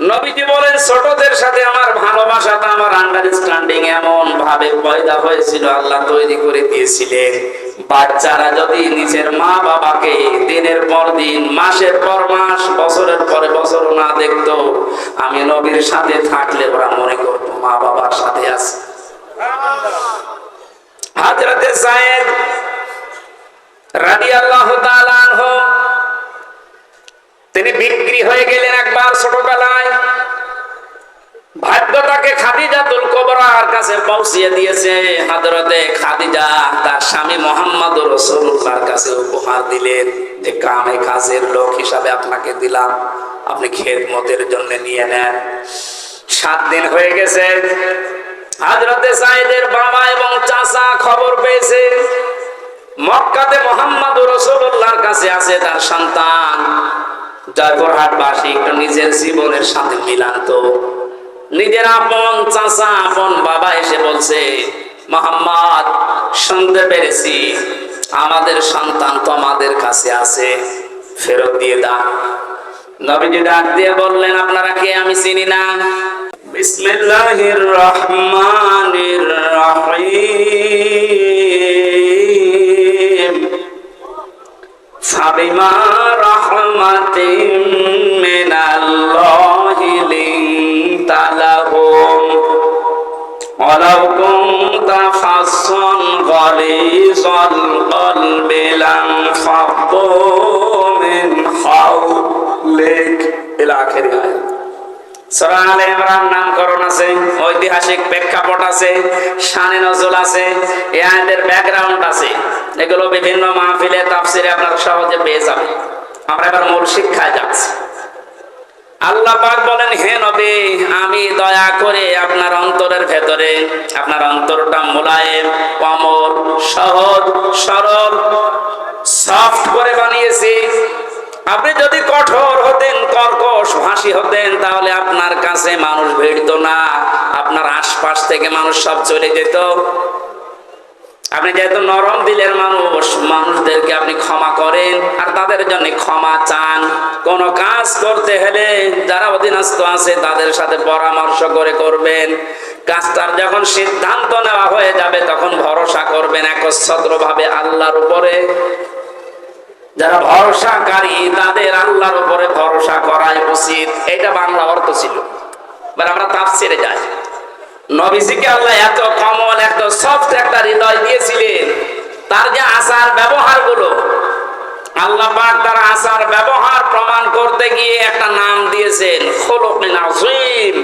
নবীজি বলেন, ছোটদের সাথে আমার ভালোবাসাটা, আমার আন্ডারস্ট্যান্ডিং এমন ভাবে পয়দা হয়েছিল, আল্লাহ তৈরি করে দিয়েছিলেন। বাচ্চারা যদি নিজের মা বাবাকে দিনের পর দিন, মাসের পর মাস, বছরের পরে বছর না দেখতো, আমি নবীর সাথে থাকলে ওরা মনে করতো মা বাবার সাথে আছে। হাজরতে সাহেব রাদিয়াল্লাহু তাআলা আনহু তিনি বিক্রি হয়ে গেলেন একবার ছোটবেলায়। ভাগ্য তাকে খাদিজাতুল কোবরার কাছে পৌঁছিয়ে দিয়েছে। হাজরতে খাদিজা তার স্বামী মোহাম্মদ রসুল্লাহর কাছে উপহার দিলেন। যে কামে কাজের লোক হিসাবে আপনাকে দিলাম। আপনি খেদমতের জন্য নিয়ে নেন। সাত দিন হয়ে গেছে। হাজরতে সাইদের বাবা এবং চাচা খবর পেয়েছে। মক্কাতে মোহাম্মদ রসুল্লাহর কাছে আছে তার সন্তান। জয়পুরহাটবাসী একটু নিজের জীবনের সাথে মিলান তো নিজের আপন চাচা, আপন বাবা এসে বলছে, মোহাম্মদ, শুনতে পেরেছি। আমাদের সন্তান তো আমাদের কাছে আছে। ফেরত দিয়ে দা নবীজি ডাক দিয়ে বললেন, আপনারা কে? আমি চিনি না। বিসমিল্লাহির রহমানির রহিম। সাবিমা رحمة من الله لنت لهم ولو كنت فظا غليظ القلب لانفضوا من حولك إلى آخر الآية সূরা আলে ইমরান নামকরণ আছে ঐতিহাসিক প্রেক্ষাপট আছে শানে নজল আছে এই আয়াতের ব্যাকগ্রাউন্ড আছে এগুলো বিভিন্ন মাহফিলে তাফসিরে আপনারা সহজে পেয়ে যাবেন আমরা এবার মূল শিক্ষায় যাচ্ছি। আল্লাহ পাক বলেন, হে নবী, আমি দয়া করে আপনার অন্তরের ভেতরে, আপনার অন্তরটা মোলায়েম কমল সহজ, সরল, সফট করে বানিয়েছি। আপনি যদি কঠোর হতেন, কর্কশ ভাষী হতেন, তাহলে আপনার কাছে মানুষ ভিড়ত না। আপনার আশপাশ থেকে মানুষ সব চলে যেত। আপনি যেহেতু নরম দিলের মানুষ, মানুষদেরকে আপনি ক্ষমা করেন আর তাদের জন্য ক্ষমা চান। কোন কাজ করতে হলে যারা অধীনস্থ আছে তাদের সাথে পরামর্শ করে করবেন। কাজটার যখন সিদ্ধান্ত নেওয়া হয়ে যাবে, তখন ভরসা করবেন একচ্ছত্র ভাবে আল্লাহর উপরে। যারা ভরসাকারী, তাদের আল্লাহর উপরে ভরসা করাই উচিত। এটা বাংলা অর্থ ছিল। আমরা তাফসিরে যাই। নবীজিকে আল্লাহ এত কমল, এত সফট একটা হৃদয় দিয়েছিলেন। তার যে আচার ব্যবহারগুলো আল্লাহ পাক তার আচার ব্যবহার প্রমাণ করতে গিয়ে একটা নাম দিয়েছেন খোলকিন আজিম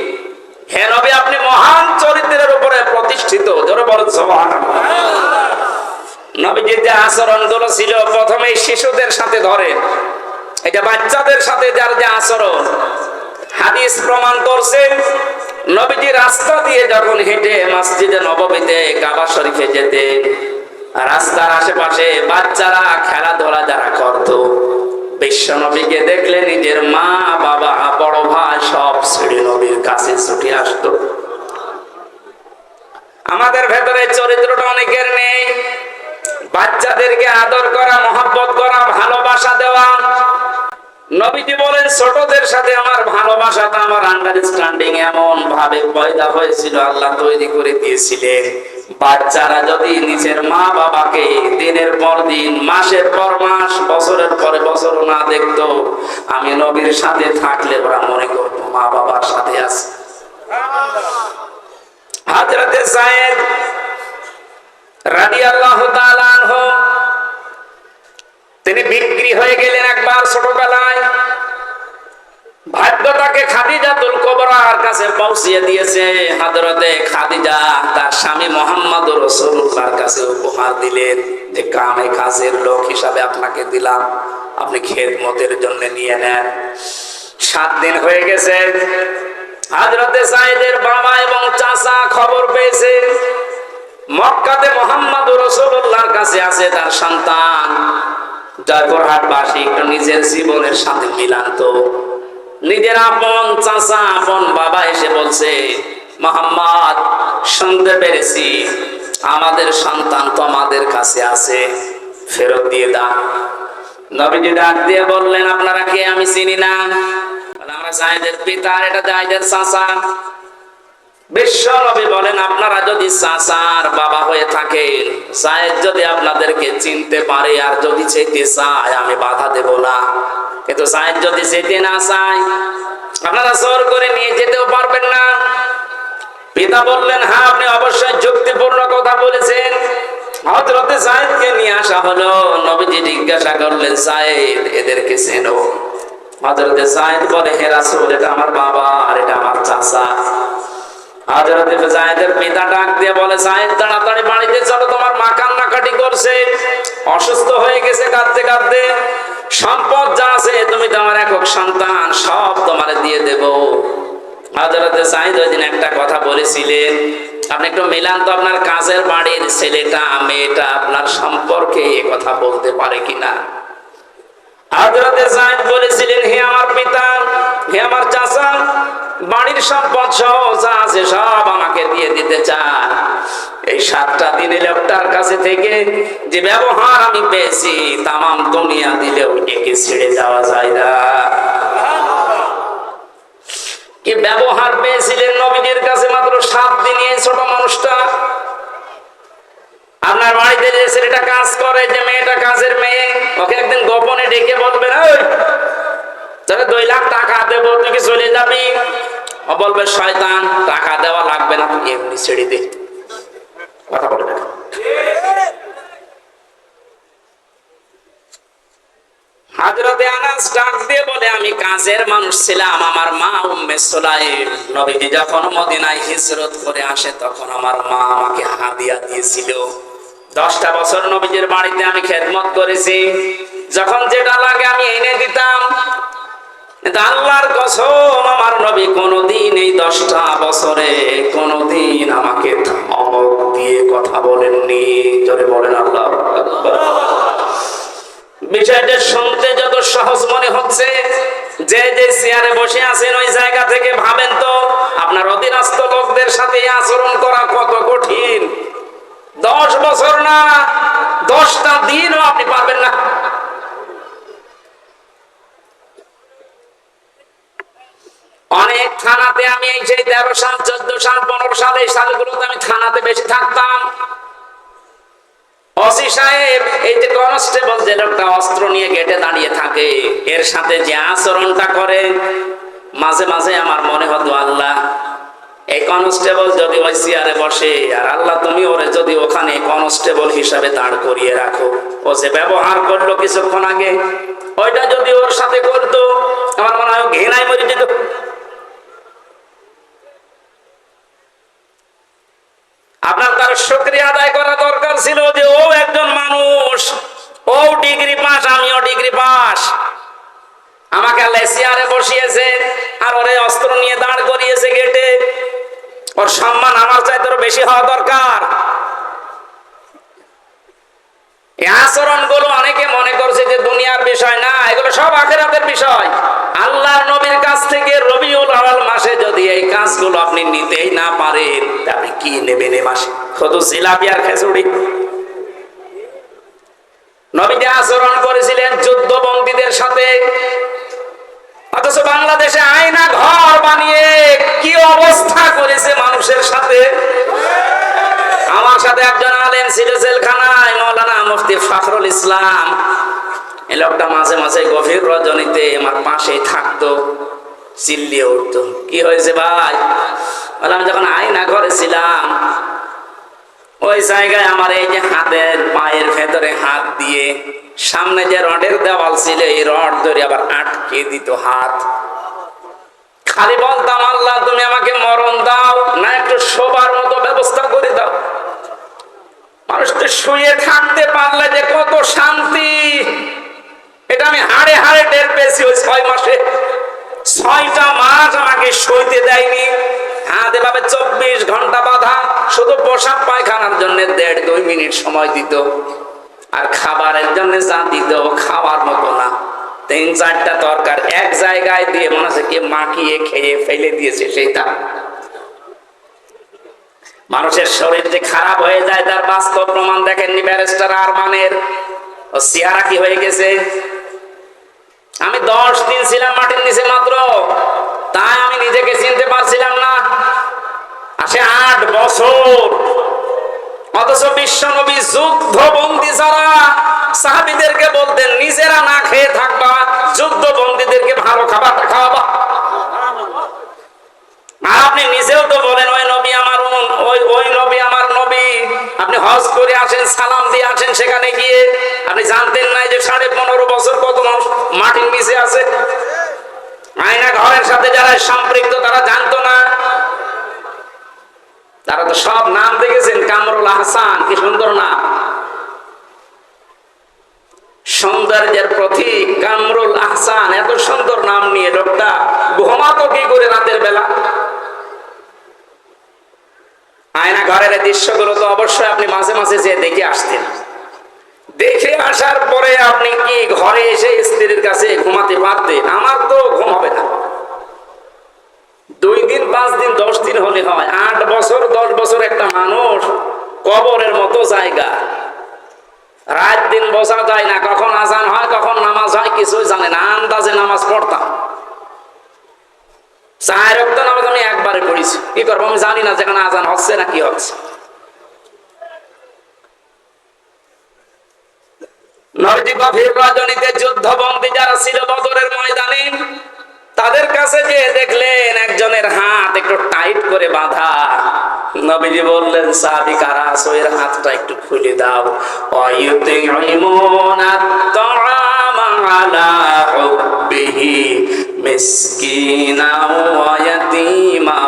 হে নবী, আপনি মহান চরিত্রের উপরে প্রতিষ্ঠিত, জোরে বলেন সুবহানাল্লাহ। নবীজির যে আচরণগুলো ছিল প্রথমে শিশুদের সাথে ধরেন এটা বাচ্চাদের সাথে যার যে আচরণ, হাদিস প্রমাণ করছে নবীজি রাস্তা দিয়ে যখন হেঁটে মসজিদে নবমীতে কাবা শরীফে যেতেন রাস্তার আশেপাশে বাচ্চারা খেলাধুলা যারা করত বিশ্ব নবীকে দেখলে নিজের মা, বাবা, বড় ভাই সব ছেড়ে নবীর কাছে ছুটে আসতো। আমাদের ভেতরে চরিত্রটা অনেকের নেই। বাচ্চাদেরকে আদর করা, মহাব্বত করা, ভালোবাসা দেওয়া নবীজি বলেন, ছোটদের সাথে আমার ভালোবাসাটা আমার আন্ডারস্ট্যান্ডিং এমন ভাবে পয়দা হয়েছিল, আল্লাহ তৈরি করে দিয়েছিলেন। বাচ্চারা যদি নিজের মা বাবাকে দিনের পর দিন, মাসের পর মাস, বছরের পরে বছর না দেখতো, আমি নবীর সাথে থাকলে ওরা মনে করতো মা বাবার সাথে আছে। হাজরতে সাহেব রাদিয়াল্লাহু তাআলা আনহু তিনি বিক্রি হয়ে গেলেন একবার ছোটবেলায়। ভাগ্য তাকে খাদিজাতুল কোবরার কাছে পৌঁছিয়ে দিয়েছে। হাজরতে খাদিজা তার স্বামী মোহাম্মদ রসুল্লাহর কাছে উপহার দিলেন যে, কামে কাজের লোক হিসাবে আপনাকে দিলাম। আপনি খেদমতের জন্য নিয়ে নেন। সাত দিন হয়ে গেছে। হাজরতে সাইদের বাবা এবং চাচা খবর পেয়েছে। মক্কাতে মোহাম্মদ রসুল্লাহর কাছে আছে তার সন্তান। জয়পুরহাটবাসী একটু নিজের জীবনের সাথে মিলান তো নিজের আপন চাচা, আপন বাবা এসে বলছে, মোহাম্মদ, শুনতে পেরেছি। আমাদের সন্তান তোমাদের কাছে আছে। ফেরত দিয়ে দাও। নবীজি ডাক দিয়ে বললেন, আপনারা কে? আমি চিনি না। আমরা জায়দের পিতা আর এটা জায়দের চাচা। বিশ্ব নবী বলেন, আপনারা যদি চাচার বাবা হয়ে থাকেন জায়েদ যদি আপনাদেরকে চিনতে পারে আর যদি যেতে চায়, আমি বাধা দেব না। কিন্তু জায়েদ যদি যেতে না চায়, আপনারা জোর করে নিয়ে যেতেও পারবেন না। পিতা বললেন হ্যাঁ আপনি অবশ্যই যুক্তিপূর্ণ কথা বলেছেন। হজরতে জায়েদকে নিয়ে আসা হলো। নবীজি জিজ্ঞাসা করলেন জায়েদ এদেরকে চেনো? হজরতে জায়েদ বলে, হে রাসূল, এটা আমার বাবা আর এটা আমার চাচা। হজরতে তোমার দিয়ে একটা কথা বলেছিলেন, আপনি একটু মিলান তো আপনার কাজের বাড়ির ছেলেটা, মেয়েটা আপনার সম্পর্কে কথা বলতে পারে কিনা? সহ আমাকে দিয়ে দিতে এই সাতটা কাছে থেকে যে ব্যবহার আমি পেয়েছি, তামাম দুনিয়া দিলেও একে ছেড়ে যাওয়া যায় না। ব্যবহার পেয়েছিলেন নবীদের কাছে মাত্র সাত ছোট মানুষটা? আপনার বাড়িতে যে ছেলেটা কাজ করে যে মেয়েটা কাজের মেয়ে ওকে একদিন গোপনে ডেকে বলবে "ওই, তোকে দুই লাখ টাকা দেবো তুই চলে যাবি? ও বলবে শয়তান টাকা দেওয়া লাগবে না তুই এমনি ছেড়ে দে। কথা বলবে দিয়ে বলে আমি কাজের মানুষ ছিলাম আমার মা উম্মে সুলাইম। নবীজি যখন মদিনায় হিজরত করে আসে তখন আমার মা আমাকে হাদিয়া দিয়েছিল। দশটা বছর নবীজির বাড়িতে আমি খেদমত করেছি। যখন যেটা লাগে আমি এনে দিতাম। আল্লাহর কসম, আমার নবী কোনোদিন এই দশটা বছরে কোনোদিন আমাকে ধমক দিয়ে কথা বলেননি। জোরে বলেন আল্লাহ। বিষয়টা শুনতে যত সহজ মনে হচ্ছে, যে যে চেয়ারে বসে আছেন ওই জায়গা থেকে ভাবেন তো, আপনার অধীনস্থ লোকদের সাথে আচরণ করা কত কঠিন দশ বছর না, দশটা দিনও আপনি পারবেন না। অনেক থানাতে আমি এই সেই তেরো সাল, চোদ্দ সাল, পনেরো সাল এই সালগুলোতে আমি থানাতে বেশি থাকতাম। অসি সাহেব, এই যে কনস্টেবল যে লোকটা অস্ত্র নিয়ে গেটে দাঁড়িয়ে থাকে, এর সাথে যে আচরণটা করে, মাঝে মাঝে আমার মনে হতো, আল্লাহ এই কনস্টেবল যদি ওই চেয়ারে বসে, আর আল্লাহ তুমি ওরে যদি ওখানে কনস্টেবল হিসাবে দাঁড় করিয়ে রাখো। ও যে ব্যবহার করল কিছুক্ষণ আগে, ওইটা যদি ওর সাথে করতো, আমার মনে হয় ঘৃণায় মরে যেত। আপনার তার শুক্রিয়া আদায় করা দরকার ছিল যে ও একজন মানুষ। ও ডিগ্রি পাস, আমিও ডিগ্রি পাস। আমাকে আল্লাহ চেয়ারে বসিয়েছে, আর ওরে অস্ত্র নিয়ে দাঁড় করিয়েছে গেটে। ওর সম্মান আমার চাইতে বেশি হওয়া দরকার। আচরণগুলো অনেকে মনে করছে যে দুনিয়ার বিষয় না, এগুলো সব আখেরাতের বিষয়। আল্লাহর নবীর কাছ থেকে রবিউল আওয়াল মাসে যদি এই কাজগুলো আপনি নিতেই না পারেন আপনি কি নেবেন এই মাসে? শুধু জিলাপি আর খেচুড়ি নবীজি আচরণ করেছিলেন যুদ্ধ বন্দীদের সাথে। অথচ বাংলাদেশে আয়না ঘর বানিয়ে কি অবস্থা করেছে মানুষের সাথে? আমার সাথে একজন আলেন ছিল জেলখানায়, মৌলানা মুফতি ফখরুল ইসলাম। এই লোকটা মাঝে মাঝে গভীর রজনীতে আমার পাশেই থাকতো, চিল্লিয়ে উঠতো। কি হয়েছে ভাই? বললাম, যখন আয়না ঘরে ছিলাম, ওই জায়গায় আমার এই যে হাতের পায়ের ভেতরে হাত দিয়ে সামনে যে রডের দেওয়াল ছিল, এই রড ধরে আবার আটকে দিত হাত। খালি বলতাম, আল্লাহ, তুমি আমাকে মরণ দাও, না একটু শোবার মতো ব্যবস্থা করে দাও। মানুষ তো শুয়ে থাকতে পারলে যে কত শান্তি। এটা আমি হাড়ে হাড়ে টের পেয়েছি ওই ছয় মাসে। ছয়টা মাস আমাকে সইতে দেয়নি। হাত এভাবে চব্বিশ ঘণ্টা বাধা, শুধু পোশাক পায়খানার জন্য দেড় দুই মিনিট সময় দিত। আর খাবারের জন্য যা দিত খাওয়ার মতো না। তিন চারটা তরকার এক জায়গায় দিয়ে মনে হচ্ছে কি মাখিয়ে খেয়ে ফেলে দিয়েছে সেইটা মানুষের শরীর যে খারাপ হয়ে যায়, তার বাস্তব প্রমাণ দেখেননি ব্যারিস্টার আরমানের। ও চেহারা কি হয়ে গেছে? আমি দশ দিন ছিলাম মাটির নিচে মাত্র, তাই আমি নিজেকে চিনতে পারছিলাম না। আসে আট বছর। আপনি নিজেও তো বলেন, ওই নবী আমার ওই নবী আমার নবী। আপনি হজ করে আসেন, সালাম দিয়ে আসেন সেখানে গিয়ে। আপনি জানতেন না যে সাড়ে পনেরো বছর কত মানুষ মাটির নিচে আছে। আয়না ঘরের সাথে যারা সম্পৃক্ত তারা জানতো না। তারা তো সব নাম দেখেছেন, কামরুল হাসান কি সুন্দর নাম সৌন্দর্যের প্রতীক কামরুল আহসান, এত সুন্দর নাম নিয়ে লোকটা ঘুমাতো কি করে রাতের বেলা? আয়না ঘরের দৃশ্যগুলো তো অবশ্যই আপনি মাঝে মাঝে যে দেখে আসতেন। দেখে আসার পরে আপনি কি ঘরে এসে স্ত্রীর কাছে ঘুমাতে পারতেন? আমার তো ঘুম হবে না। দুই দিন, পাঁচ দিন, দশ দিন হলে হয়। আট বছর, দশ বছর একটা মানুষ কবরের মতো জায়গা। রাত দিন বসা যায় না, কখন আজান হয়, কখন নামাজ হয়, কিছুই জানে না। আন্দাজে নামাজ পড়তাম। চার রক্ত নামাজ আমি একবারে পড়েছি। কি করব, আমি জানি না যেখানে আজান হচ্ছে না কি হচ্ছে। নবজি গভীর রজনীতে যুদ্ধবন্দী যারা ছিল বদরের ময়দানে তাদের কাছে যে দেখলেন একজনের হাত একটু টাইট করে বাঁধা। নবীজি বললেন সাহাবি কারা আছো হাতটা একটু খুলে দাও। আলা হুববিহি মিসকিনা ওয়া ইয়াতীমা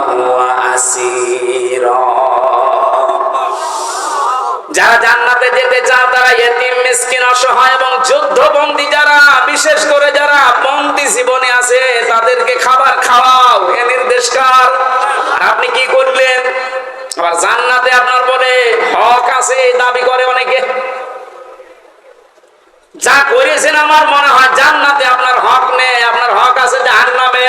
জান্নাতে যেতে চান তারা ইয়েতিম মিসকিন, অসহায় এবং যুদ্ধবন্দী যারা, বিশেষ করে যারা বন্দী জীবনে আছে, তাদেরকে খাবার খাওয়াও। এ নির্দেশ কার আপনি কি করলেন? আবার জান্নাতে আপনার বলে হক আছে দাবি করে অনেকে। যা করেছেন আমার মনে হয় জান্নাতে আপনার হক নেই, আপনার হক আছে জাহান্নামে।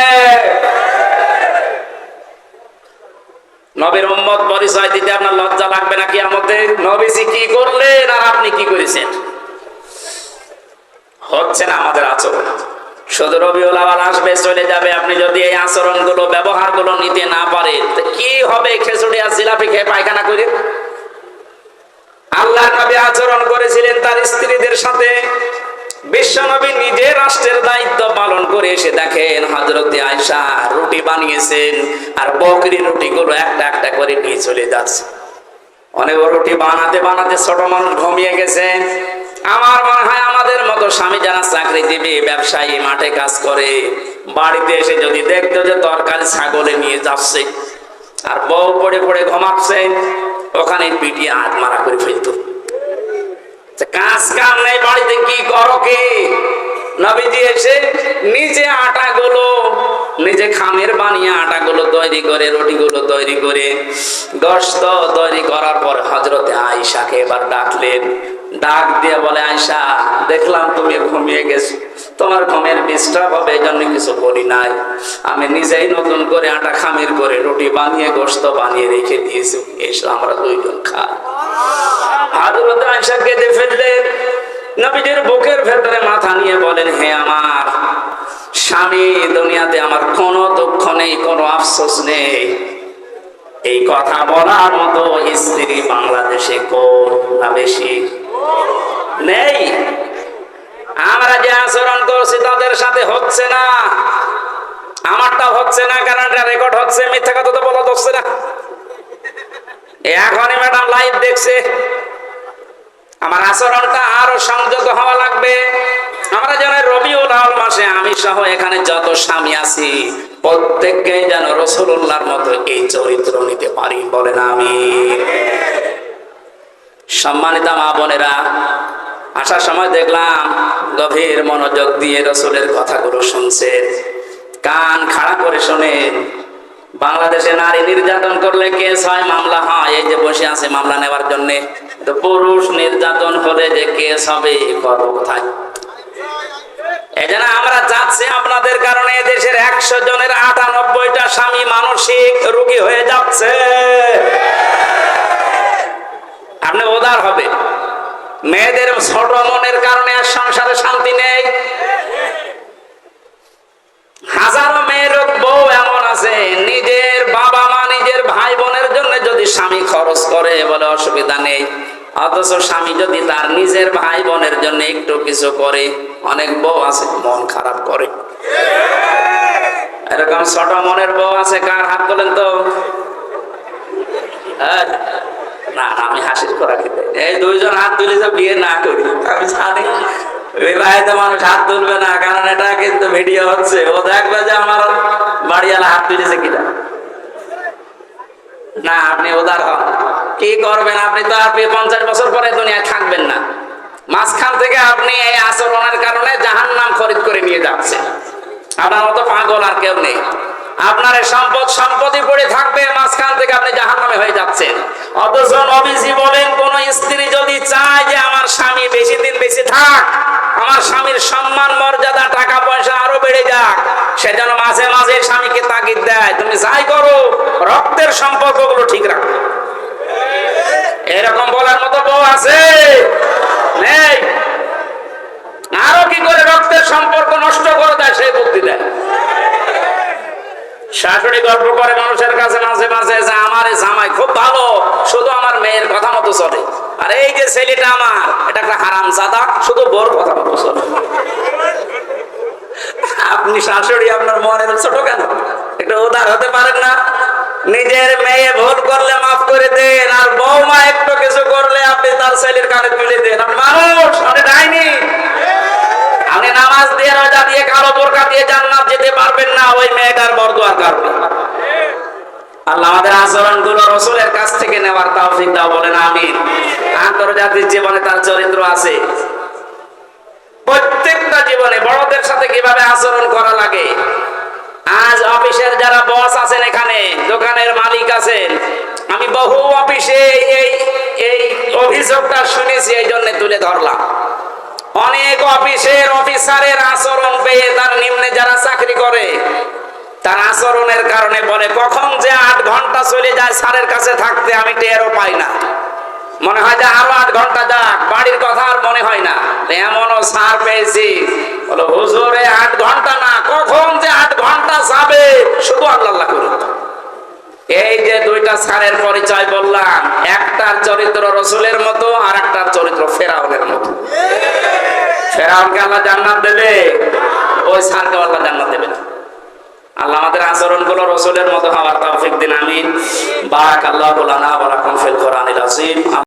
নবীর উম্মত পরিচয় দিতে আপনার লজ্জা লাগবে নাকি আমাদের নবীজি কি করলেন আর আপনি কি করেছেন? হচ্ছে না আমাদের আচরণ। শুধু রবিউল আওয়াল আসবে, চলে যাবে। আপনি যদি এই আচরণগুলো ব্যবহারগুলো নিতে না পারেন কি হবে? খেচুড়ি আর জিলাপি খেয়ে পায়খানা করে? আল্লাহ নবী আচরণ করেছিলেন তার স্ত্রীদের সাথে। বিশ্বনবী নিজে রাষ্ট্রের দায়িত্ব পালন করে এসে দেখেন হজরতে আয়সা রুটি বানিয়েছেন আর বকরি রুটি গুলো একটা একটা করে নিয়ে চলে যাচ্ছে। অনেক রুটি বানাতে বানাতে ছোট মানুষ ঘুমিয়ে গেছে। আমার মনে হয় আমাদের মতো স্বামী যারা চাকরি দিবে ব্যবসায়ী, মাঠে কাজ করে, বাড়িতে এসে যদি দেখতো যে তরকারি ছাগলে নিয়ে যাচ্ছে আর বউ পড়ে পড়ে ঘুমাচ্ছে, ওখানে পিটিয়ে হাত মারা করে ফেলতো। কাজ কাম নেই, বাড়িতে কি করো কি? নবীজি এসে নিজে আটা গুলো নিজে খামের বানিয়ে আটা গুলো তৈরি করে রুটি গুলো তৈরি করে গস্ত তৈরি করার পর হজরতে আয়সাকে এবার ডাকলেন। ডাক দিয়ে বলে আয়সা দেখলাম তুমি ঘুমিয়ে গেছো। তোমার ঘুমের ডিস্টার্ব হবে এই জন্য কিছু বলি নাই। আমি নিজেই নতুন করে আটা খামির করে, রুটি বানিয়ে গোস্ত বানিয়ে রেখে দিয়েছি। এসো, আমরা দুইজন খাই। হযরত আয়েশা কেঁদে ফেললেন নবীজির বুকের ভেতরে মাথা নিয়ে বলেন, হে আমার স্বামী, দুনিয়াতে আমার কোনো দুঃখ নেই, কোনো আফসোস নেই। এই কথা বলার মতো স্ত্রী বাংলাদেশে কোন বেশি নেই? আমরা যে আচরণ করছি তাদের সাথে হচ্ছে না। আমারটা হচ্ছে না কারণ রেকর্ড হচ্ছে, মিথ্যা কথা তো বলা হচ্ছে না। এখনই ম্যাডাম লাইভ দেখছে। আমার আচরণটা আরও সংযত হওয়া লাগবে। আমরা যেন রবিউল আউল মাসে আমি সহ এখানে যত স্বামী আছি প্রত্যেককে যেন রসুল্লাহর মতো এই চরিত্র নিতে পারি বলেন আমি সম্মানিত মা বোনেরা, আসার সময় দেখলাম গভীর মনোযোগ দিয়ে রসুলের কথাগুলো শুনছেন। কান খাড়া করে শোনেন, বাংলাদেশে নারী নির্যাতন করলে কেস হয়, মামলা হয়, এই যে বসে আছে মামলা নেওয়ার জন্য। তো পুরুষ নির্যাতন করে যে কেস এজন্য আমরা চাচ্ছি আপনাদের কারণে দেশের একশো জনের আটানব্বইটা স্বামী মানসিক রোগী হয়ে যাচ্ছে। আপনি উদার হবে। মেয়েদের ছোট মনের কারণে সংসারে শান্তি নেই। হাজারো মেয়ের বউ এমন আছে, নিজের বাবা মা, নিজের ভাই বোনের জন্য যদি স্বামী খরচ করে বলে অসুবিধা নেই। অথচ স্বামী যদি তার নিজের ভাই বোনের জন্য একটু কিছু করে, অনেক বউ আছে, মন খারাপ করে। এরকম ছোট মনের বউ আছে, কার হাত তোলেন তো? হ্যাঁ? না আমি হাসির করা খেতে এই দুইজন হাত তুলে বিয়ে না করি। আমি জানি, বিবাহিত মানুষ হাত তুলবে না, কারণ এটা কিন্তু ভিডিও হচ্ছে। ও দেখবে যে আমার বাড়িওয়ালা হাত তুলেছে কিনা। না, আপনি উদার হন। কি করবেন আপনি তো আপনি পঞ্চাশ বছর পরে দুনিয়ায় থাকবেন না। মাঝখান থেকে আপনি এই আচরণের কারণে জাহান নাম খরিদ করে নিয়ে যাচ্ছেন। আপনার মতো পাগল আর কেউ নেই। আপনার সম্পদ সম্পত্তি পড়ে থাকবে, মাঝখান থেকে আপনি জাহান নামে হয়ে যাচ্ছেন। অথচ নবীজি বলেন, কোন স্ত্রী যদি চায় যে আমার স্বামী বেশি দিন বেশি থাক, আমার স্বামীর সম্মান, মর্যাদা, টাকা পয়সা আরও বেড়ে যাক, সে যেন মাঝে মাঝে স্বামীকে তাগিদ দেয়। তুমি যাই করো, রক্তের সম্পর্কগুলো ঠিক রাখো। এরকম বলার মতো বউ আছে? নেই। আরও কি করে রক্তের সম্পর্ক নষ্ট করে দেয় সেই বুদ্ধি শাশুড়ি গল্প করে মানুষের কাছে মাঝে মাঝে যে আমার জামাই খুব ভালো, শুধু আমার মেয়ের কথা মতো চলে। আর এই যে ছেলেটা আমার, এটা একটা হারাম জাদা, শুধু বোর কথা মতো চলে। আপনি শাশুড়ি আপনার মনের ছোট কেন? একটু উদার হতে পারেন না? নিজের মেয়ে ভুল করলে মাফ করে দেন, আর বৌমা একটু কিছু করলে আপনি তার ছেলের কানে তুলে দেন। মানুষ আপনি ডাইনি? আপনি নামাজ দিয়ে রোজা দিয়ে কালো বোরকা দিয়ে জান্নাত যেতে পারবেন না, ওই মেয়েটার বরদোয়ার কারণে। আল্লাহ আমাদের আচরণগুলো রসুলের কাছ থেকে নেওয়ার বলেন আমি আন্তর্জাতিক জীবনে তার চরিত্র আছে। প্রত্যেকটা জীবনে বড়দের সাথে কীভাবে আচরণ করা লাগে? আজ অফিসের যারা বস আছেন এখানে, দোকানের মালিক আছেন, আমি বহু অফিসে এই এই অভিযোগটা শুনেছি এই জন্য তুলে ধরলাম। অনেক অফিসের অফিসারের আচরণ পেয়ে তার নিম্নে যারা চাকরি করে, তার আচরণের কারণে বলে, কখন যে আট ঘণ্টা চলে যায় স্যারের কাছে থাকতে, আমি টেরও পাই না। মনে হয় যে আরও আট ঘণ্টা যাক, বাড়ির কথা আর মনে হয় না। এমনও সার পেয়েছি বলো, হুজুরে, আট ঘণ্টা না, কখন যে আট ঘণ্টা যাবে? শুধু আল্লাহ করুন। এই যে দুইটা সারের পরিচয় বললাম, একটার চরিত্র রসুলের মতো আর একটার চরিত্র ফেরাউনের মতো। ফেরাউনকে আল্লাহ জান্নাত দেবে, ওই সারকে আল্লাহ জান্নাত দেবে আল্লাহ আমাদের আচরণগুলো রসুলের মতো হওয়ার তৌফিক দিন, আমিন। বারাক আল্লাহ লানা ওয়া লাকুম ফিল কোরআনিল আযীম।